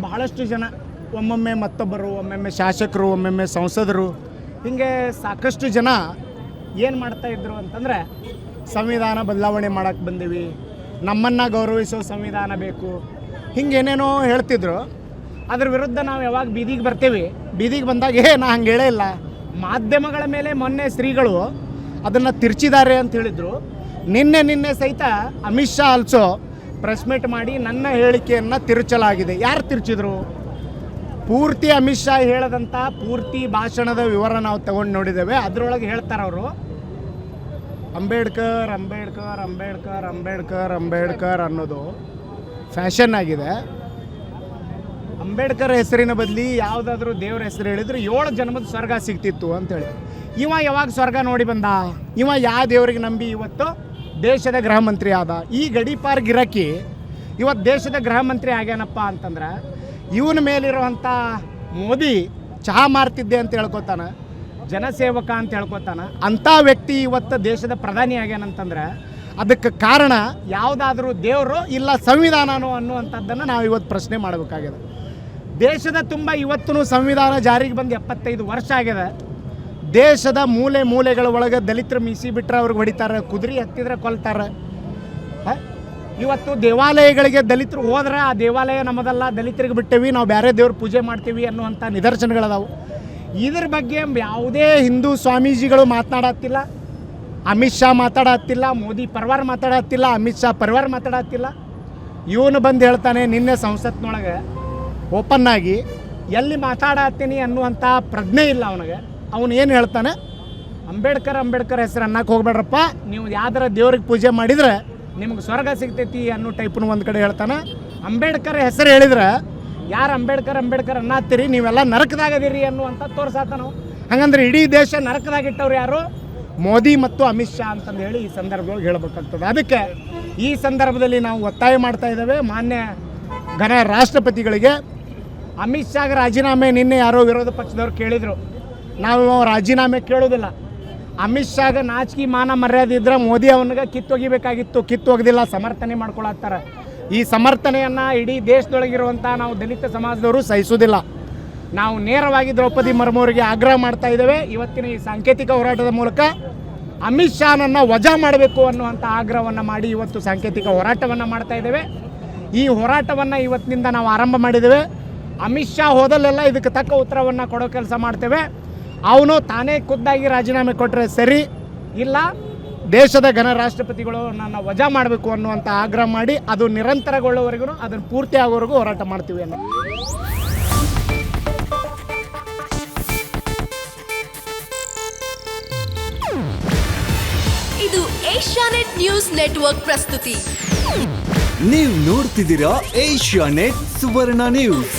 ಬಹಳಷ್ಟು ಜನ ಒಮ್ಮೊಮ್ಮೆ ಮತ್ತೊಬ್ಬರು, ಒಮ್ಮೊಮ್ಮೆ ಶಾಸಕರು, ಒಮ್ಮೊಮ್ಮೆ ಸಂಸದರು, ಹೀಗೆ ಸಾಕಷ್ಟು ಜನ ಏನು ಮಾಡ್ತಾ ಇದ್ರು ಅಂತಂದರೆ ಸಂವಿಧಾನ ಬದಲಾವಣೆ ಮಾಡೋಕ್ಕೆ ಬಂದೀವಿ. ನಮ್ಮನ್ನು ಗೌರವಿಸೋ ಸಂವಿಧಾನ ಬೇಕು. ಹಿಂಗೇನೇನೋ ಹೇಳ್ತಿದ್ರು. ಅದ್ರ ವಿರುದ್ಧ ನಾವು ಯಾವಾಗ ಬೀದಿಗೆ ಬರ್ತೀವಿ, ಬೀದಿಗೆ ಬಂದಾಗ, ಏ, ನಾ ಹಂಗೆ ಹೇಳೇ ಇಲ್ಲ. ಮಾಧ್ಯಮಗಳ ಮೇಲೆ ಮೊನ್ನೆ ಶ್ರೀಗಳು ಅದನ್ನು ತಿರ್ಚಿದ್ದಾರೆ ಅಂತ ಹೇಳಿದರು. ನಿನ್ನೆ ನಿನ್ನೆ ಸಹಿತ Amit Shah also press meet ಮಾಡಿ ನನ್ನ ಹೇಳಿಕೆಯನ್ನು ತಿರುಚಲಾಗಿದೆ. ಯಾರು ತಿರುಚಿದ್ರು? ಪೂರ್ತಿ ಅಮಿತ್ ಶಾ ಹೇಳದಂಥ ಪೂರ್ತಿ ಭಾಷಣದ ವಿವರ ನಾವು ತಗೊಂಡು ನೋಡಿದ್ದೇವೆ. ಅದರೊಳಗೆ ಹೇಳ್ತಾರೆ ಅವರು. ಅಂಬೇಡ್ಕರ್ ಅಂಬೇಡ್ಕರ್ ಅಂಬೇಡ್ಕರ್ ಅಂಬೇಡ್ಕರ್ ಅಂಬೇಡ್ಕರ್ ಅನ್ನೋದು ಫ್ಯಾಷನ್ ಆಗಿದೆ. ಅಂಬೇಡ್ಕರ್ ಹೆಸರಿನ ಬದಲಿ ಯಾವುದಾದ್ರೂ ದೇವ್ರ ಹೆಸರು ಹೇಳಿದ್ರೆ ಏಳು ಜನ್ಮದ ಸ್ವರ್ಗ ಸಿಗ್ತಿತ್ತು ಅಂತೇಳಿ ಇವ ಯಾವಾಗ ಸ್ವರ್ಗ ನೋಡಿ ಬಂದ? ಇವ ಯಾವ ದೇವರಿಗೆ ನಂಬಿ ಇವತ್ತು? ದೇಶದ ಗೃಹ ಮಂತ್ರಿ ಆದ ಈ ಗಡಿಪಾರ್ ಗಿರಕಿ ಇವತ್ತು ದೇಶದ ಗೃಹ ಮಂತ್ರಿ ಆಗ್ಯಾನಪ್ಪ ಅಂತಂದ್ರೆ ಇವನ ಮೇಲಿರುವಂಥ ಮೋದಿ ಚಹಾ ಮಾರ್ತಿದ್ದೆ ಅಂತ ಹೇಳ್ಕೊತಾನೆ, ಜನಸೇವಕ ಅಂತ ಹೇಳ್ಕೊತಾನೆ, ಅಂಥ ವ್ಯಕ್ತಿ ಇವತ್ತು ದೇಶದ ಪ್ರಧಾನಿ ಆಗ್ಯಾನಂತಂದ್ರೆ ಅದಕ್ಕೆ ಕಾರಣ ಯಾವುದಾದ್ರೂ ದೇವರು ಇಲ್ಲ ಸಂವಿಧಾನನೋ ಅನ್ನುವಂಥದ್ದನ್ನು ನಾವು ಇವತ್ತು ಪ್ರಶ್ನೆ ಮಾಡಬೇಕಾಗಿದೆ. ದೇಶದ ತುಂಬ ಇವತ್ತು ಸಂವಿಧಾನ ಜಾರಿಗೆ ಬಂದು ಎಪ್ಪತ್ತೈದು ವರ್ಷ ಆಗಿದೆ. ದೇಶದ ಮೂಲೆ ಮೂಲೆಗಳ ಒಳಗೆ ದಲಿತರು ಮೀಸಿ ಬಿಟ್ಟರೆ ಅವ್ರಿಗೆ ಹೊಡಿತಾರೆ, ಕುದುರೆ ಹತ್ತಿದ್ರೆ ಕೊಲ್ತಾರೆ. ಇವತ್ತು ದೇವಾಲಯಗಳಿಗೆ ದಲಿತರು ಹೋದ್ರೆ ಆ ದೇವಾಲಯ ನಮ್ಮದಲ್ಲ, ದಲಿತರಿಗೆ ಬಿಟ್ಟೇವಿ, ನಾವು ಬೇರೆ ದೇವ್ರ ಪೂಜೆ ಮಾಡ್ತೀವಿ ಅನ್ನುವಂಥ ನಿದರ್ಶನಗಳದಾವು. ಇದ್ರ ಬಗ್ಗೆ ಯಾವುದೇ ಹಿಂದೂ ಸ್ವಾಮೀಜಿಗಳು ಮಾತನಾಡತ್ತಿಲ್ಲ, ಅಮಿತ್ ಶಾ ಮಾತಾಡತ್ತಿಲ್ಲ ಮೋದಿ ಪರವಾರ ಮಾತಾಡತ್ತಿಲ್ಲ ಅಮಿತ್ ಶಾ ಪರವಾರ ಮಾತಾಡತ್ತಿಲ್ಲ ಇವನು ಬಂದು ಹೇಳ್ತಾನೆ, ನಿನ್ನೆ ಸಂಸತ್ನೊಳಗೆ ಓಪನ್ ಆಗಿ ಎಲ್ಲಿ ಮಾತಾಡತ್ತೀನಿ ಅನ್ನುವಂಥ ಪ್ರಜ್ಞೆ ಇಲ್ಲ ಅವನಿಗೆ. ಅವನು ಏನು ಹೇಳ್ತಾನೆ? ಅಂಬೇಡ್ಕರ್ ಅಂಬೇಡ್ಕರ್ ಹೆಸರು ಅನ್ನಕ್ಕೆ ಹೋಗ್ಬೇಡ್ರಪ್ಪ. ನೀವು ಯಾವ್ದಾರ ದೇವ್ರಿಗೆ ಪೂಜೆ ಮಾಡಿದ್ರೆ ನಿಮ್ಗೆ ಸ್ವರ್ಗ ಸಿಗ್ತೈತಿ ಅನ್ನೋ ಟೈಪ್ನು ಒಂದು ಕಡೆ ಹೇಳ್ತಾನೆ. ಅಂಬೇಡ್ಕರ್ ಹೆಸರು ಹೇಳಿದ್ರೆ, ಯಾರು ಅಂಬೇಡ್ಕರ್ ಅಂಬೇಡ್ಕರ್ ಅನ್ನತ್ತೀರಿ? ನೀವೆಲ್ಲ ನರಕದಾಗದಿರಿ ಅನ್ನುವಂಥ ತೋರ್ಸಾತ ನಾವು ಹಂಗಂದ್ರೆ ಇಡೀ ದೇಶ ನರಕದಾಗಿಟ್ಟವ್ರು ಯಾರು? ಮೋದಿ ಮತ್ತು ಅಮಿತ್ ಶಾ ಅಂತಂದು ಹೇಳಿ ಈ ಸಂದರ್ಭದೊಳಗೆ ಹೇಳಬೇಕಾಗ್ತದೆ. ಅದಕ್ಕೆ ಈ ಸಂದರ್ಭದಲ್ಲಿ ನಾವು ಒತ್ತಾಯ ಮಾಡ್ತಾ ಇದ್ದೇವೆ ಮಾನ್ಯ ಘನ ರಾಷ್ಟ್ರಪತಿಗಳಿಗೆ. ಅಮಿತ್ ಶಾಗೆ ರಾಜೀನಾಮೆ ನಿನ್ನೆ ಯಾರೋ ವಿರೋಧ ಪಕ್ಷದವ್ರು ಕೇಳಿದರು. ನಾವು ರಾಜೀನಾಮೆ ಕೇಳೋದಿಲ್ಲ. ಅಮಿತ್ ಶಾಗ ನಾಚಿಕೆ ಮಾನ ಮರ್ಯಾದೆ ಇದ್ರೆ ಮೋದಿ ಅವನಿಗೆ ಕಿತ್ತೊಗಿಬೇಕಾಗಿತ್ತು ಕಿತ್ತೊಗ್ದಿಲ್ಲ ಸಮರ್ಥನೆ ಮಾಡ್ಕೊಳತ್ತಾರ. ಈ ಸಮರ್ಥನೆಯನ್ನು ಇಡೀ ದೇಶದೊಳಗಿರುವಂಥ ನಾವು ದಲಿತ ಸಮಾಜದವರು ಸಹಿಸೋದಿಲ್ಲ. ನಾವು ನೇರವಾಗಿ ದ್ರೌಪದಿ ಮುರ್ಮುವರಿಗೆ ಆಗ್ರಹ ಮಾಡ್ತಾ ಇದ್ದೇವೆ. ಇವತ್ತಿನ ಈ ಸಾಂಕೇತಿಕ ಹೋರಾಟದ ಮೂಲಕ ಅಮಿತ್ ಶಾನನ್ನು ವಜಾ ಮಾಡಬೇಕು ಅನ್ನುವಂಥ ಆಗ್ರಹವನ್ನು ಮಾಡಿ ಇವತ್ತು ಸಾಂಕೇತಿಕ ಹೋರಾಟವನ್ನು ಮಾಡ್ತಾ ಇದ್ದೇವೆ. ಈ ಹೋರಾಟವನ್ನು ಇವತ್ತಿನಿಂದ ನಾವು ಆರಂಭ ಮಾಡಿದ್ದೇವೆ. ಅಮಿತ್ ಶಾ ಹೋದಲ್ಲೆಲ್ಲ ಇದಕ್ಕೆ ತಕ್ಕ ಉತ್ತರವನ್ನು ಕೊಡೋ ಕೆಲಸ ಮಾಡ್ತೇವೆ. ಅವನು ತಾನೇ ಖುದ್ದಾಗಿ ರಾಜೀನಾಮೆ ಕೊಟ್ಟರೆ ಸರಿ ಇಲ್ಲ ದೇಶದ ಘನ ರಾಷ್ಟ್ರಪತಿಗಳು ನನ್ನ ವಜಾ ಮಾಡಬೇಕು ಅನ್ನುವಂಥ ಆಗ್ರಹ ಮಾಡಿ ಅದು ನಿರಂತರಗೊಳ್ಳುವವರೆಗೂ ಅದನ್ನು ಪೂರ್ತಿ ಆಗೋವರೆಗೂ ಹೋರಾಟ ಮಾಡ್ತೀವಿ ಅನ್ನೋ. ಇದು ಏಷ್ಯಾನೆಟ್ ನ್ಯೂಸ್ ನೆಟ್ವರ್ಕ್ ಪ್ರಸ್ತುತಿ. ನೀವು ನೋಡ್ತಿದ್ದೀರಾ ಏಷ್ಯಾ ನೆಟ್ ಸುವರ್ಣ ನ್ಯೂಸ್.